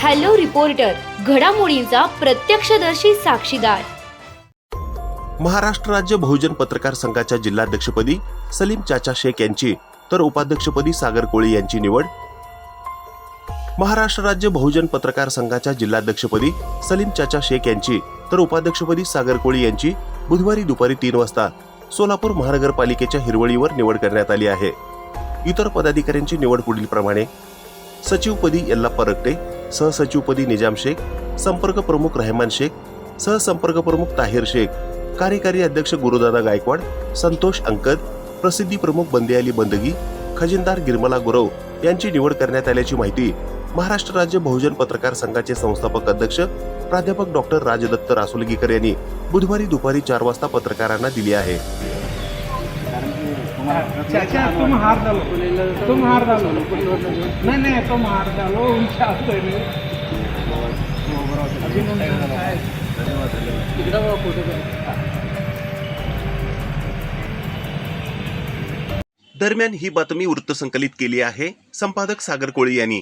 Hello reporter घडामोडींचा प्रत्यक्षदर्शी साक्षीदार. महाराष्ट्र राज्य बहुजन पत्रकार संघाच्या जिल्हाध्यक्षपदी सलीम चाचा शेख यांची तर उपाध्यक्षपदी सागर कोळी यांची निवड. महाराष्ट्र राज्य बहुजन पत्रकार संघाच्या जिल्हाध्यक्षपदी सलीम चाचा शेख यांची तर उपाध्यक्षपदी सागर कोळी यांची बुधवारी दुपारी तीन वाजता सोलापूर महानगरपालिकेच्या हिरवळीवर निवड करण्यात आली आहे. इतर पदाधिकाऱ्यांची निवड पुढील प्रमाणे सचिवपदी यल्ला परकटे सहसचिवपदी निजाम शेख संपर्क प्रमुख रहमान शेख सहसंपर्क प्रमुख ताहिर शेख कार्यकारी अध्यक्ष गुरुदादा गायकवाड संतोष अंकद प्रसिद्धी प्रमुख बंदे अली बंदगी खजिनदार गिरमला गुरव यांची निवड करण्यात आल्याची माहिती महाराष्ट्र राज्य बहुजन पत्रकार संघाचे संस्थापक अध्यक्ष प्राध्यापक डॉक्टर राजदत्त रासोलगीकर यांनी बुधवारी दुपारी चार वाजता पत्रकारांना दिली आहे. चाचा तुम हार डालो. तुम हार डालो. नहीं नहीं तुम हार डालो. उनसे दरम्यान ही बातमी वृत्तसंकलित केली आहे संपादक सागर कोळी यांनी.